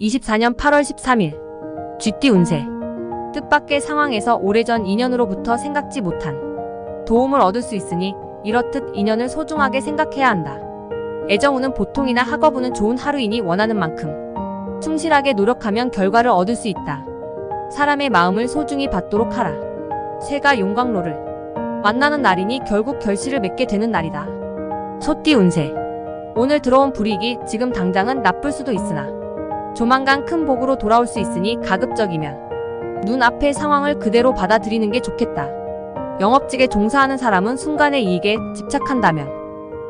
24년 8월 13일 쥐띠 운세 뜻밖의 상황에서 오래전 인연으로부터 생각지 못한 도움을 얻을 수 있으니 이렇듯 인연을 소중하게 생각해야 한다. 애정운은 보통이나 학업운은 좋은 하루이니 원하는 만큼 충실하게 노력하면 결과를 얻을 수 있다. 사람의 마음을 소중히 받도록 하라. 새가 용광로를 만나는 날이니 결국 결실을 맺게 되는 날이다. 소띠 운세 오늘 들어온 불이익이 지금 당장은 나쁠 수도 있으나 조만간 큰 복으로 돌아올 수 있으니 가급적이면 눈앞의 상황을 그대로 받아들이는 게 좋겠다. 영업직에 종사하는 사람은 순간의 이익에 집착한다면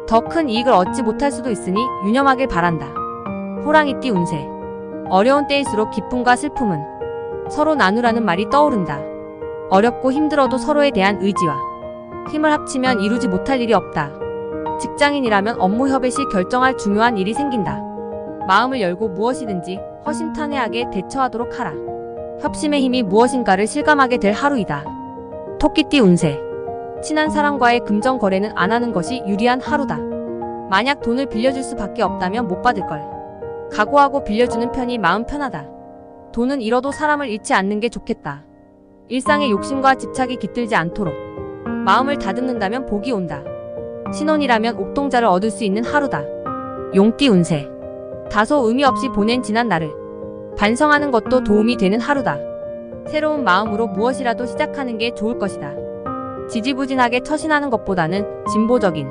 더 큰 이익을 얻지 못할 수도 있으니 유념하길 바란다. 호랑이띠 운세 어려운 때일수록 기쁨과 슬픔은 서로 나누라는 말이 떠오른다. 어렵고 힘들어도 서로에 대한 의지와 힘을 합치면 이루지 못할 일이 없다. 직장인이라면 업무 협의 시 결정할 중요한 일이 생긴다. 마음을 열고 무엇이든지 허심탄회하게 대처하도록 하라. 협심의 힘이 무엇인가를 실감하게 될 하루이다. 토끼띠 운세. 친한 사람과의 금전 거래는 안 하는 것이 유리한 하루다. 만약 돈을 빌려줄 수밖에 없다면 못 받을 걸. 각오하고 빌려주는 편이 마음 편하다. 돈은 잃어도 사람을 잃지 않는 게 좋겠다. 일상의 욕심과 집착이 깃들지 않도록 마음을 다듬는다면 복이 온다. 신혼이라면 옥동자를 얻을 수 있는 하루다. 용띠 운세. 다소 의미 없이 보낸 지난 날을 반성하는 것도 도움이 되는 하루다. 새로운 마음으로 무엇이라도 시작하는 게 좋을 것이다. 지지부진하게 처신하는 것보다는 진보적인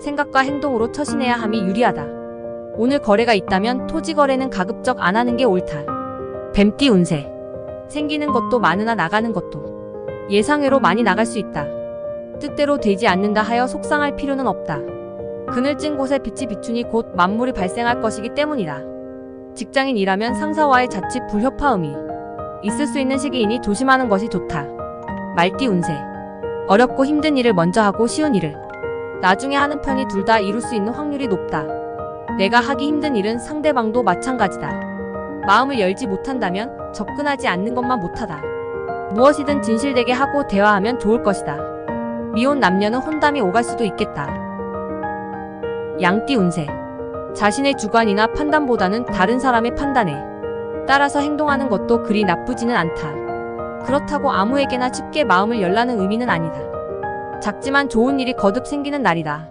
생각과 행동으로 처신해야 함이 유리하다. 오늘 거래가 있다면 토지 거래는 가급적 안 하는 게 옳다. 뱀띠 운세. 생기는 것도 많으나 나가는 것도 예상외로 많이 나갈 수 있다. 뜻대로 되지 않는다 하여 속상할 필요는 없다. 그늘진 곳에 빛이 비추니 곧 만물이 발생할 것이기 때문이다. 직장인이라면 상사와의 자칫 불협화음이 있을 수 있는 시기이니 조심하는 것이 좋다. 말띠 운세. 어렵고 힘든 일을 먼저 하고 쉬운 일을 나중에 하는 편이 둘 다 이룰 수 있는 확률이 높다. 내가 하기 힘든 일은 상대방도 마찬가지다. 마음을 열지 못한다면 접근하지 않는 것만 못하다. 무엇이든 진실되게 하고 대화하면 좋을 것이다. 미혼 남녀는 혼담이 오갈 수도 있겠다. 양띠 운세. 자신의 주관이나 판단보다는 다른 사람의 판단에 따라서 행동하는 것도 그리 나쁘지는 않다. 그렇다고 아무에게나 쉽게 마음을 열라는 의미는 아니다. 작지만 좋은 일이 거듭 생기는 날이다.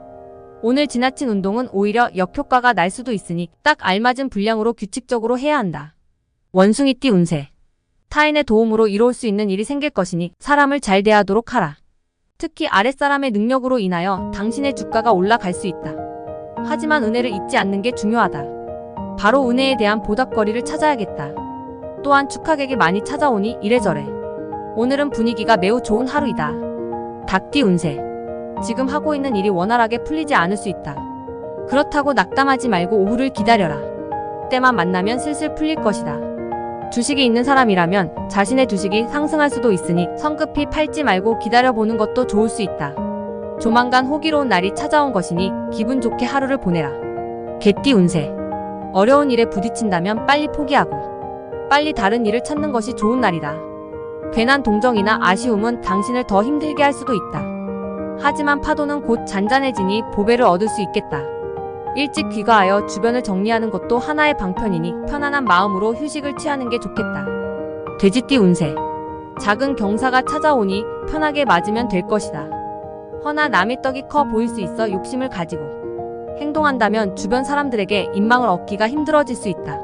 오늘 지나친 운동은 오히려 역효과가 날 수도 있으니 딱 알맞은 분량으로 규칙적으로 해야 한다. 원숭이띠 운세. 타인의 도움으로 이루어올 수 있는 일이 생길 것이니 사람을 잘 대하도록 하라. 특히 아랫사람의 능력으로 인하여 당신의 주가가 올라갈 수 있다. 하지만 은혜를 잊지 않는 게 중요하다. 바로 은혜에 대한 보답거리를 찾아야겠다. 또한 축하객이 많이 찾아오니 이래저래. 오늘은 분위기가 매우 좋은 하루이다. 닭띠 운세. 지금 하고 있는 일이 원활하게 풀리지 않을 수 있다. 그렇다고 낙담하지 말고 오후를 기다려라. 때만 만나면 슬슬 풀릴 것이다. 주식이 있는 사람이라면 자신의 주식이 상승할 수도 있으니 성급히 팔지 말고 기다려보는 것도 좋을 수 있다. 조만간 호기로운 날이 찾아온 것이니 기분 좋게 하루를 보내라. 개띠 운세. 어려운 일에 부딪힌다면 빨리 포기하고 빨리 다른 일을 찾는 것이 좋은 날이다. 괜한 동정이나 아쉬움은 당신을 더 힘들게 할 수도 있다. 하지만 파도는 곧 잔잔해지니 보배를 얻을 수 있겠다. 일찍 귀가하여 주변을 정리하는 것도 하나의 방편이니 편안한 마음으로 휴식을 취하는 게 좋겠다. 돼지띠 운세. 작은 경사가 찾아오니 편하게 맞으면 될 것이다. 허나 남의 떡이 커 보일 수 있어 욕심을 가지고 행동한다면 주변 사람들에게 인망을 얻기가 힘들어질 수 있다.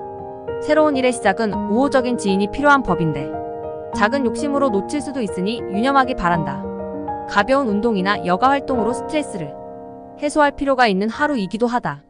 새로운 일의 시작은 우호적인 지인이 필요한 법인데 작은 욕심으로 놓칠 수도 있으니 유념하기 바란다. 가벼운 운동이나 여가 활동으로 스트레스를 해소할 필요가 있는 하루이기도 하다.